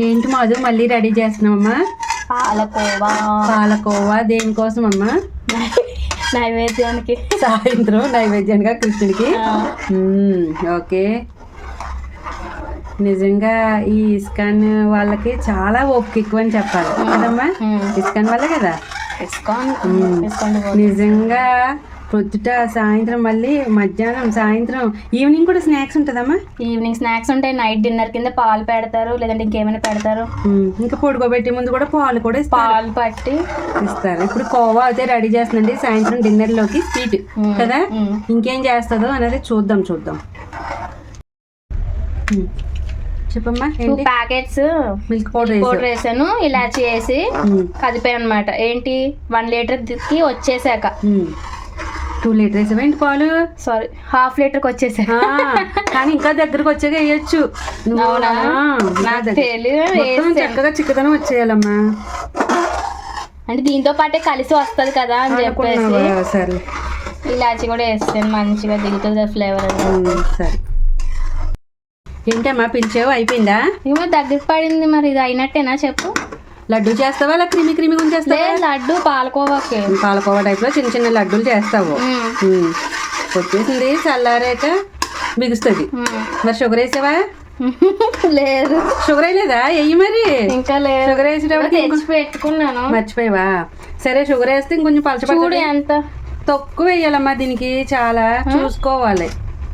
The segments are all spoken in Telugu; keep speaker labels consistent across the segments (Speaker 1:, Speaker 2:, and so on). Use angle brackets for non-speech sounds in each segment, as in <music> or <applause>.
Speaker 1: ఏంటి మాధు మళ్ళీ రెడీ చేస్తున్నావమ్మా?
Speaker 2: పాలకోవా.
Speaker 1: పాలకోవా దేనికోసం అమ్మా
Speaker 2: నైవేద్యానికి.
Speaker 1: సాయంత్రం నైవేద్యంగా కృష్ణుడికి? ఓకే. నిజంగా ఈ ఇస్కాన్ వాళ్ళకి చాలా ఓపిక ఎక్కువ అని చెప్పాలి. కదమ్మా. ఇస్కాన్ వల్లే కదా?
Speaker 2: ఇస్కాన్.
Speaker 1: నిజంగా పొద్దుట సాయంత్రం మళ్ళీ మధ్యాహ్నం సాయంత్రం ఈవినింగ్ కూడా స్నాక్స్ ఉంటుందమ్మా?
Speaker 2: ఈవినింగ్ స్నాక్స్ ఉంటాయి నైట్ డిన్నర్ కింద పాలు పెడతారు లేదంటే ఇంకేమైనా పెడతారు.
Speaker 1: ఇంకా పొడుకోబెట్టే ముందు కూడా పాలు కూడా
Speaker 2: పాలు పట్టి
Speaker 1: ఇస్తారు. ఇప్పుడు కోవా అయితే రెడీ చేస్తుందండి సాయంత్రం డిన్నర్లోకి స్వీట్. కదా. ఇంకేం చేస్తుందో అనేది చూద్దాం చూద్దాం. మ్మ్. చెప్పమ్మా
Speaker 2: two packets
Speaker 1: milk powder
Speaker 2: powder వేసాను ఇలాచి వేసి కదిపాను అనమాట ఏంటి? వన్ లీటర్కి వచ్చేసాక.
Speaker 1: టూ లీటర్ వేసావా ఏంటి పాలు.
Speaker 2: సారీ హాఫ్ లీటర్కి వచ్చేసాక
Speaker 1: ఆ, కానీ ఇంకా దగ్గరకు వచ్చాక వేయచ్చు. చక్కగా చిక్కదనం వచ్చేయాలమ్మా.
Speaker 2: అంటే దీంతో పాటే కలిసి వస్తది కదా అని చెప్పేసి?
Speaker 1: సరే.
Speaker 2: ఇలాచి కూడా వేస్తాను మంచిగా దిగుతుంది ఫ్లేవర్
Speaker 1: సరే. ఏంటమ్మా పిలిచావు అయిపోయిందా?
Speaker 2: ఏమో దగ్గర పడింది మరి ఇది అయినట్టేనా చెప్పు?
Speaker 1: లడ్డు చేస్తావా? అలా క్రిమి క్రిమి ఉంచేస్తావా
Speaker 2: లేదు లడ్డు పాలకోవాకి.
Speaker 1: పాలకోవా టైప్లో చిన్న చిన్న లడ్డూలు చేస్తావు. వచ్చేసింది చల్లారాక బిగుస్తుంది. మరి షుగర్ వేసావా? <laughs>
Speaker 2: లేదు.
Speaker 1: షుగర్ వేయలేదా? వెయ్యి మరి.
Speaker 2: ఇంకా లేదు.
Speaker 1: షుగర్ వేసేటప్పుడు
Speaker 2: పెట్టుకున్నాను
Speaker 1: మర్చిపోయావా? సరే షుగర్ వేస్తే ఇంకొంచెం పలచపడి
Speaker 2: ఎంత.
Speaker 1: తక్కువ వేయాలమ్మా దీనికి చాలా. చూసుకోవాలి.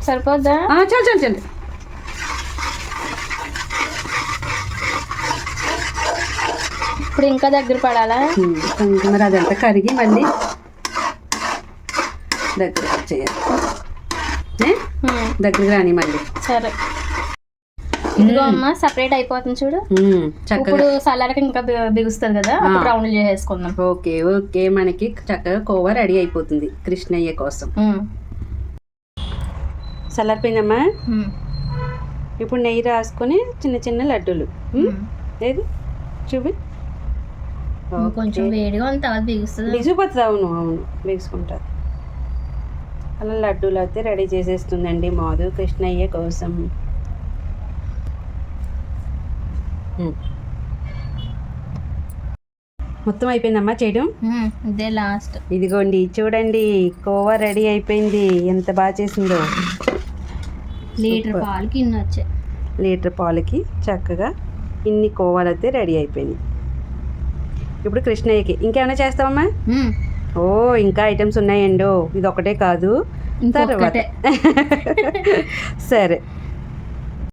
Speaker 2: సరిపోద్దా?
Speaker 1: చాలు చాలు చాలు.
Speaker 2: ఇప్పుడు ఇంకా దగ్గర పడాలా?
Speaker 1: మరి అదంతా కరిగి మళ్ళీ దగ్గర చేయాలి. దగ్గరికి రాని మళ్ళీ.
Speaker 2: సరే. ఇదిగో అమ్మ సపరేట్ అయిపోతుంది చూడు. ఇప్పుడు సలారకి ఇంకా బిగుస్తుంది కదా? రౌండ్ చేసేసుకుందాం.
Speaker 1: ఓకే ఓకే మనకి చక్కగా కోవా రెడీ అయిపోతుంది కృష్ణయ్య కోసం.
Speaker 2: మ్మ్.
Speaker 1: చల్లారిపోయిందమ్మా
Speaker 2: మ్మ్.
Speaker 1: ఇప్పుడు నెయ్యి రాసుకొని చిన్న చిన్న లడ్డూలు. ఏది? చూపి.
Speaker 2: కొంచెం వేడిగా ఉంది తర్వాత బిగుస్తుంది.
Speaker 1: బిగుసిపోతుంది అవును అవును. బిగుసుకుంటుంది. అలా లడ్డూలు అయితే రెడీ చేసేస్తుందండి మాధు కృష్ణయ్య కోసం. మొత్తం అయిపోయిందమ్మా చేయడం.
Speaker 2: ఇదే లాస్ట్.
Speaker 1: ఇదిగోండి చూడండి కోవా రెడీ అయిపోయింది. ఎంత బాగా చేసిందో.
Speaker 2: లీటర్ పాలకి ఇన్ని వచ్చాయి.
Speaker 1: లీటర్ పాలకి చక్కగా ఇన్ని కోవాలు అయితే రెడీ అయిపోయినాయి. ఇప్పుడు కృష్ణయ్యకి. ఇంకేమైనా చేస్తావమ్మా?
Speaker 2: మ్మ్.
Speaker 1: ఓ ఇంకా ఐటమ్స్ ఉన్నాయండో. ఇది ఒకటే కాదు తర్వాత. సరే.